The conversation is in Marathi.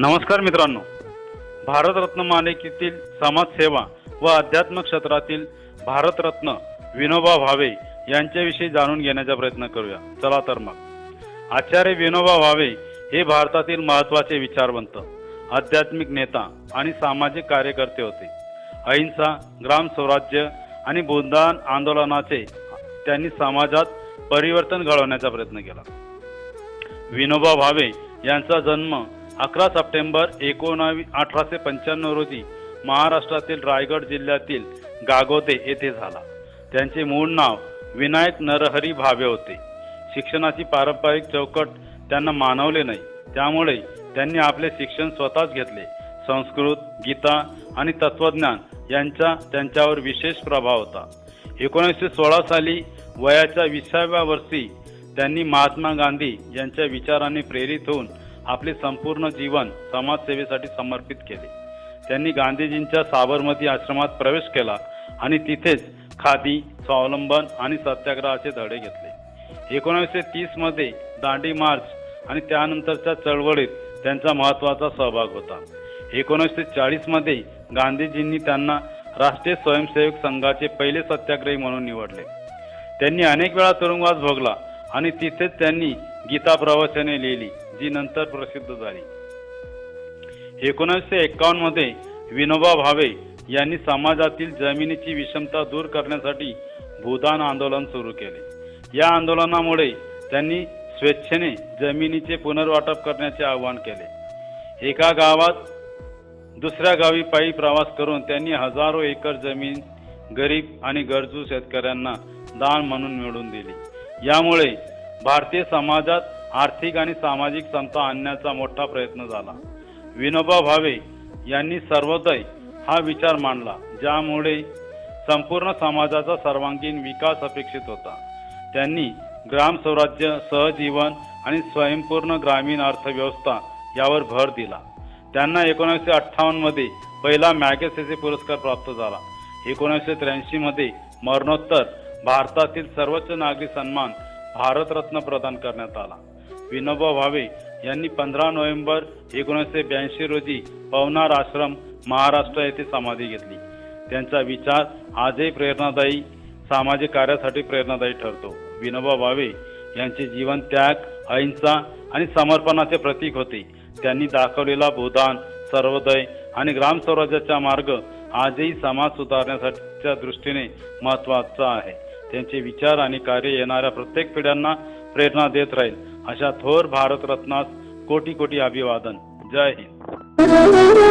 नमस्कार मित्रांनो. भारतरत्न मालिकेतील समाजसेवा व अध्यात्म क्षेत्रातील भारतरत्न विनोबा भावे यांच्याविषयी जाणून घेण्याचा प्रयत्न करूया. चला तर मग. आचार्य विनोबा भावे हे भारतातील महत्त्वाचे विचारवंत आध्यात्मिक नेता आणि सामाजिक कार्यकर्ते होते. अहिंसा ग्राम स्वराज्य आणि बुद्धान आंदोलनाचे त्यांनी समाजात परिवर्तन घडवण्याचा प्रयत्न केला. विनोबा भावे यांचा जन्म अकरा सप्टेंबर एकोणावी अठराशे पंच्याण्णव रोजी महाराष्ट्रातील रायगड जिल्ह्यातील गागोते येथे झाला. त्यांचे मूळ नाव विनायक नरहरी भावे होते. शिक्षणाची पारंपरिक चौकट त्यांना मानवले नाही. त्यामुळे त्यांनी आपले शिक्षण स्वतःच घेतले. संस्कृत गीता आणि तत्वज्ञान यांचा त्यांच्यावर विशेष प्रभाव होता. एकोणीसशे सोळा साली वयाच्या विसाव्या वर्षी त्यांनी महात्मा गांधी यांच्या विचारांनी प्रेरित होऊन आपले संपूर्ण जीवन समाजसेवेसाठी समर्पित केले. त्यांनी गांधीजींच्या साबरमती आश्रमात प्रवेश केला आणि तिथेच खादी स्वावलंबन आणि सत्याग्रहाचे धडे घेतले. एकोणीसशे तीसमध्ये दांडी मार्च आणि त्यानंतरच्या चळवळीत त्यांचा महत्त्वाचा सहभाग होता. एकोणीसशे चाळीसमध्ये गांधीजींनी त्यांना राष्ट्रीय स्वयंसेवक संघाचे पहिले सत्याग्रही म्हणून निवडले. त्यांनी अनेक वेळा तुरुंगवास भोगला आणि तिथेच त्यांनी गीता प्रवचने लिहिली. जी नंतर प्रसिद्ध झाली. एकोणीसशे एक्कावन्नमध्ये विनोबा भावे यांनी समाजातील जमिनीची विषमता दूर करण्यासाठी भूदान आंदोलन सुरू केले. या आंदोलनामुळे त्यांनी स्वेच्छेने जमिनीचे पुनर्वाटप करण्याचे आवाहन केले. एका गावात दुसऱ्या गावी पायी प्रवास करून त्यांनी हजारो एकर जमीन गरीब आणि गरजू शेतकऱ्यांना दान म्हणून मिळवून दिली. यामुळे भारतीय समाजात आर्थिक आणि सामाजिक समता आणण्याचा मोठा प्रयत्न झाला. विनोबा भावे यांनी सर्वोदय हा विचार मांडला ज्यामुळे संपूर्ण समाजाचा सर्वांगीण विकास अपेक्षित होता. त्यांनी ग्राम स्वराज्य सहजीवन आणि स्वयंपूर्ण ग्रामीण अर्थव्यवस्था यावर भर दिला. त्यांना एकोणीसशे अठ्ठावन्नमध्ये पहिला मॅगसेसे पुरस्कार प्राप्त झाला. एकोणीसशे त्र्याऐंशीमध्ये मरणोत्तर भारतातील सर्वोच्च नागरी सन्मान भारतरत्न प्रदान करण्यात आला. विनोबा भावे यांनी पंधरा नोव्हेंबर एकोणीसशे ब्याऐंशी रोजी पवनार आश्रम महाराष्ट्र येथे समाधी घेतली. त्यांचा विचार आजही प्रेरणादायी सामाजिक कार्यासाठी प्रेरणादायी ठरतो. विनोबा भावे यांचे जीवन त्याग अहिंसा आणि समर्पणाचे प्रतीक होते. त्यांनी दाखवलेला भूदान सर्वोदय आणि ग्राम स्वराज्याचा मार्ग आजही समाज सुधारण्यासाठीच्या दृष्टीने महत्त्वाचा आहे. त्यांचे विचार आणि कार्य येणाऱ्या प्रत्येक पिढ्यांना प्रेरणा देत राहील. अशा थोर भारतरत्नास कोटी कोटी अभिवादन. जय हिंद.